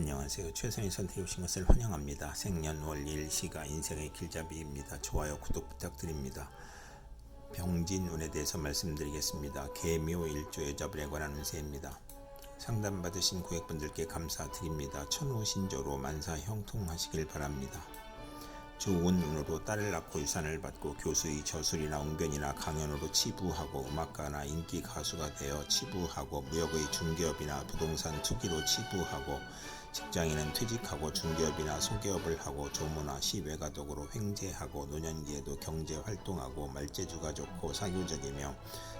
안녕하세요. 최선의 선택해 오신 것을 환영합니다. 생년월일 시가 인생의 길잡이입니다. 좋아요, 구독 부탁드립니다. 병진 운에 대해서 말씀드리겠습니다. 개묘 일조 여자분에 관한 운세입니다. 상담받으신 고객분들께 감사드립니다. 천우신조로 만사 형통하시길 바랍니다. 좋은 운으로 딸을 낳고 유산을 받고 교수의 저술이나 웅변이나 강연으로 치부하고 음악가나 인기 가수가 되어 치부하고 무역의 중개업이나 부동산 투기로 치부하고 직장인은 퇴직하고 중개업이나 소개업을 하고 조무나 시외가독으로 횡재하고 노년기에도 경제 활동하고 말재주가 좋고 사교적이며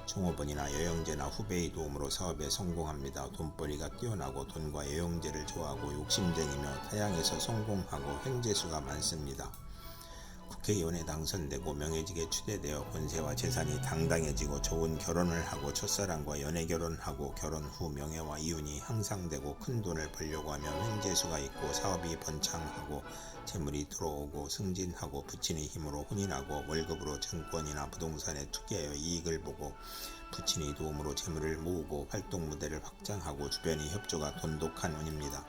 종업원이나 여영제나 후배의 도움으로 사업에 성공합니다. 돈벌이가 뛰어나고 돈과 여영제를 좋아하고 욕심쟁이며 타양에서 성공하고 횡재수가 많습니다. 국회의원에 당선되고 명예직에 추대되어 권세와 재산이 당당해지고 좋은 결혼을 하고 첫사랑과 연애 결혼하고 결혼 후 명예와 이윤이 향상되고 큰 돈을 벌려고 하면 횡재수가 있고 사업이 번창하고 재물이 들어오고 승진하고 부친의 힘으로 혼이 나고 월급으로 증권이나 부동산에 투기하여 이익을 보고 부친의 도움으로 재물을 모으고 활동 무대를 확장하고 주변의 협조가 돈독한 운입니다.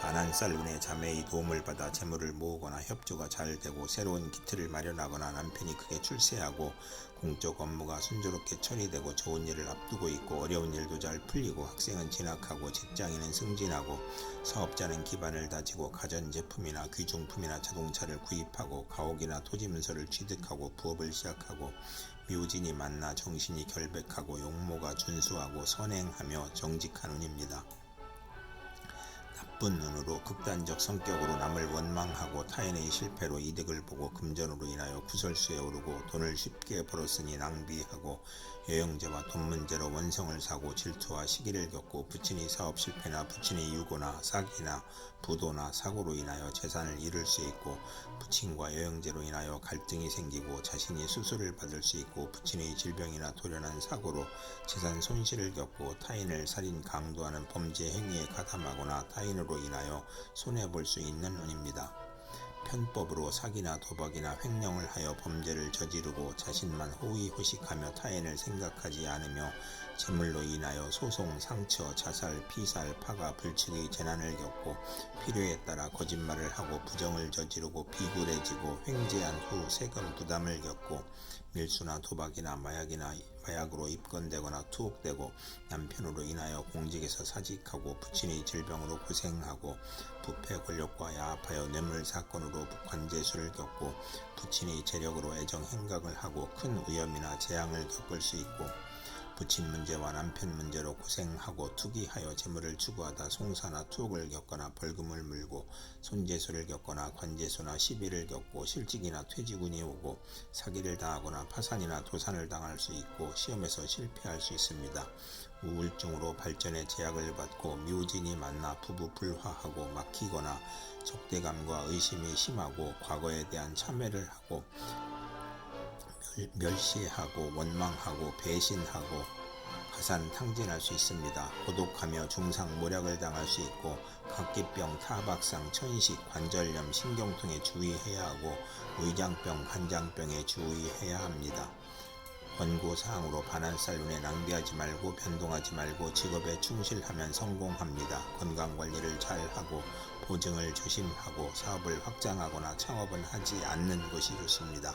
반한살 운의 자매의 도움을 받아 재물을 모으거나 협조가 잘 되고 새로운 기틀을 마련하거나 남편이 크게 출세하고 공적 업무가 순조롭게 처리되고 좋은 일을 앞두고 있고 어려운 일도 잘 풀리고 학생은 진학하고 직장인은 승진하고 사업자는 기반을 다지고 가전제품이나 귀중품이나 자동차를 구입하고 가옥이나 토지 문서를 취득하고 부업을 시작하고 묘진이 만나 정신이 결백하고 용모가 준수하고 선행하며 정직한 운입니다. 나쁜 눈으로 극단적 성격으로 남을 원망하고 타인의 실패로 이득을 보고 금전으로 인하여 구설수에 오르고 돈을 쉽게 벌었으니 낭비하고 여영제와 돈 문제로 원성을 사고 질투와 시기를 겪고 부친의 사업 실패나 부친의 유고나 사기나 부도나 사고로 인하여 재산을 잃을 수 있고 부친과 여영제로 인하여 갈등이 생기고 자신이 수술을 받을 수 있고 부친의 질병이나 돌연한 사고로 재산 손실을 겪고 타인을 살인 강도하는 범죄 행위에 가담하거나 타인으로 인하여 손해볼 수 있는 운입니다. 편법으로 사기나 도박이나 횡령을 하여 범죄를 저지르고 자신만 호의호식하며 타인을 생각하지 않으며 재물로 인하여 소송, 상처, 자살, 피살, 파가, 불측의 재난을 겪고 필요에 따라 거짓말을 하고 부정을 저지르고 비굴해지고 횡재한 후 세금 부담을 겪고 밀수나 도박이나 마약이나 마약으로 입건되거나 투옥되고 남편으로 인하여 공직에서 사직하고 부친의 질병으로 고생하고 부패 권력과 야합하여 뇌물 사건으로 관제수를 겪고 부친의 재력으로 애정 행각을 하고 큰 위험이나 재앙을 겪을 수 있고 부친 문제와 남편 문제로 고생하고 투기하여 재물을 추구하다 송사나 투옥을 겪거나 벌금을 물고 손재수를 겪거나 관재수나 시비를 겪고 실직이나 퇴직운이 오고 사기를 당하거나 파산이나 도산을 당할 수 있고 시험에서 실패할 수 있습니다. 우울증으로 발전에 제약을 받고 묘진이 만나 부부 불화하고 막히거나 적대감과 의심이 심하고 과거에 대한 참회를 하고 멸시하고 원망하고 배신하고 가산 탕진할 수 있습니다. 고독하며 중상 모략을 당할 수 있고 각기병, 타박상, 천식, 관절염, 신경통에 주의해야 하고 위장병, 간장병에 주의해야 합니다. 권고사항으로 반환살 운에 낭비하지 말고 변동하지 말고 직업에 충실하면 성공합니다. 건강관리를 잘하고 보증을 조심하고 사업을 확장하거나 창업은 하지 않는 것이 좋습니다.